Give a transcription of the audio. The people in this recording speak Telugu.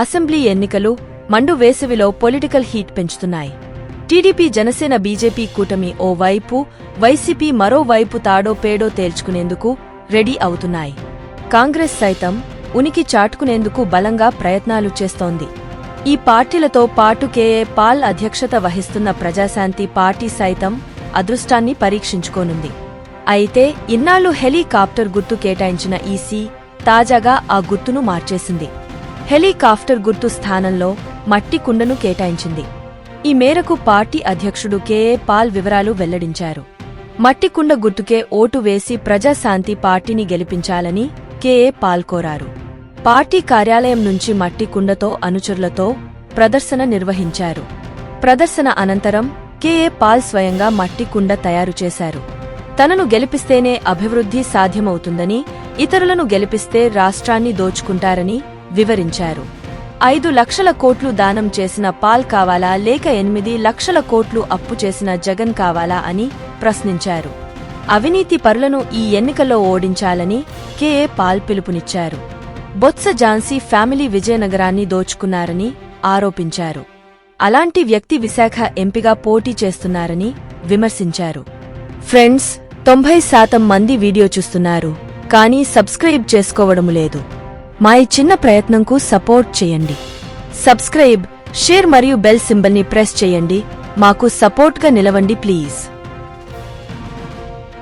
అసెంబ్లీ ఎన్నికలు మండు వేసవిలో పొలిటికల్ హీట్ పెంచుతున్నాయి. టీడీపీ జనసేన బీజేపీ కూటమి ఓ వైపు వైసీపీ మరోవైపు తాడో పేడో తేల్చుకునేందుకు రెడీ అవుతున్నాయి. కాంగ్రెస్ సైతం ఉనికి చాటుకునేందుకు బలంగా ప్రయత్నాలు చేస్తోంది. ఈ పార్టీలతో పాటు కేఏ పాల్ అధ్యక్షత వహిస్తున్న ప్రజాశాంతి పార్టీ సైతం అదృష్టాన్ని పరీక్షించుకోనుంది. అయితే ఇన్నాళ్ళు హెలికాప్టర్ గుర్తు కేటాయించిన ఈసీ తాజాగా ఆ గుర్తును మార్చేసింది. హెలికాప్టర్ గుర్తు స్థానంలో మట్టి కుండను కేటాయించింది. ఈ మేరకు పార్టీ అధ్యక్షుడు కేఏ పాల్ వివరాలు వెల్లడించారు. మట్టి కుండ గుర్తుకే ఓటు వేసి ప్రజాశాంతి పార్టీని గెలిపించాలని కేఏ పాల్ కోరారు. పార్టీ కార్యాలయం నుంచి మట్టి కుండతో అనుచరులతో ప్రదర్శన నిర్వహించారు. ప్రదర్శన అనంతరం కేఏ పాల్ స్వయంగా మట్టి కుండ తయారు చేశారు. తనను గెలిపిస్తేనే అభివృద్ధి సాధ్యమవుతుందని ఇతరులను గెలిపిస్తే రాష్ట్రాన్ని దోచుకుంటారని వివరించారు. ఐదు లక్షల కోట్లు దానం చేసిన పాల్ కావాలా లేక ఎనిమిది లక్షల కోట్లు అప్పు చేసిన జగన్ కావాలా అని ప్రశ్నించారు. అవినీతి పరులను ఈ ఎన్నికల్లో ఓడించాలని కేఏ పాల్ పిలుపునిచ్చారు. బొత్స ఝాన్సీ ఫ్యామిలీ విజయనగరాన్ని దోచుకున్నారని ఆరోపించారు. అలాంటి వ్యక్తి విశాఖ ఎంపీగా పోటీ చేస్తున్నారని విమర్శించారు. ఫ్రెండ్స్ తొంభై శాతం మంది వీడియో చూస్తున్నారు కానీ సబ్స్క్రైబ్ చేసుకోవడం లేదు. మా ఈ చిన్న ప్రయత్నంకు సపోర్ట్ చేయండి. సబ్స్క్రైబ్ షేర్ మరియు బెల్ సింబల్ని ప్రెస్ చేయండి. మాకు సపోర్ట్గా నిలవండి ప్లీజ్.